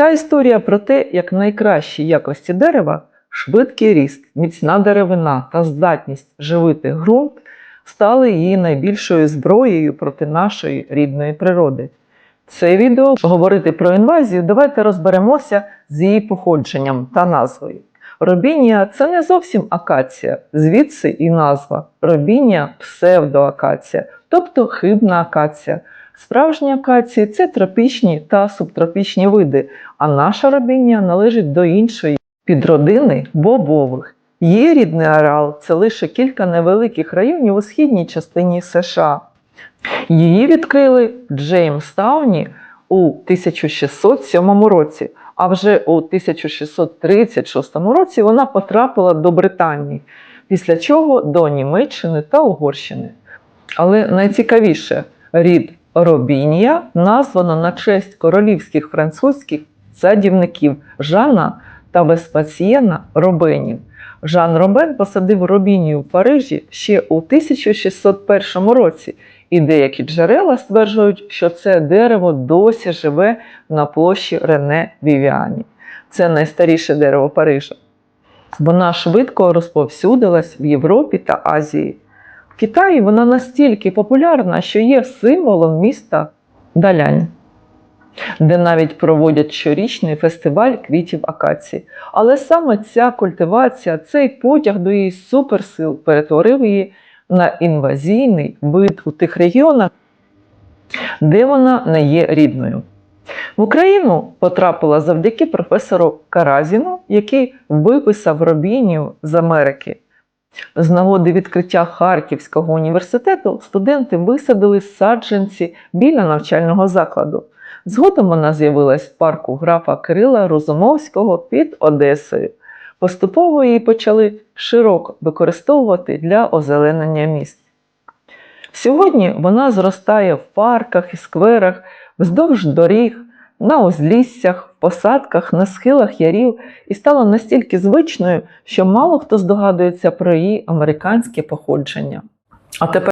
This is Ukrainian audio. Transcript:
Ця історія про те, як найкращі якості дерева, швидкий ріст, міцна деревина та здатність живити ґрунт стали її найбільшою зброєю проти нашої рідної природи. Це відео говорити про інвазію. Давайте розберемося з її походженням та назвою. Робінія це не зовсім акація, звідси і назва. Робінія псевдоакація, тобто хибна акація. Справжні акації це тропічні та субтропічні види, а наша робінія належить до іншої підродини бобових. Її рідний ареал це лише кілька невеликих районів у східній частині США. Її відкрили Джеймс Тауні у 1607 році, а вже у 1636 році вона потрапила до Британії, після чого до Німеччини та Угорщини. Але найцікавіше, рід Робінія названо на честь королівських французьких садівників Жана та Веспасієна Робенів. Жан Робен посадив Робінію в Парижі ще у 1601 році, і деякі джерела стверджують, що це дерево досі живе на площі Рене Вівіані. Це найстаріше дерево Парижа. Вона швидко розповсюдилась в Європі та Азії. Китаї вона настільки популярна, що є символом міста Далянь, де навіть проводять щорічний фестиваль квітів акації. Але саме ця культивація, цей потяг до її суперсил перетворив її на інвазійний вид у тих регіонах, де вона не є рідною. В Україну потрапила завдяки професору Каразіну, який виписав Робінію з Америки. З нагоди відкриття Харківського університету студенти висадили саджанці біля навчального закладу. Згодом вона з'явилась в парку графа Кирила Розумовського під Одесою. Поступово її почали широко використовувати для озеленення міст. Сьогодні вона зростає в парках і скверах, вздовж доріг, на узліссях, посадках, на схилах ярів і стала настільки звичною, що мало хто здогадується про її американське походження. А тепер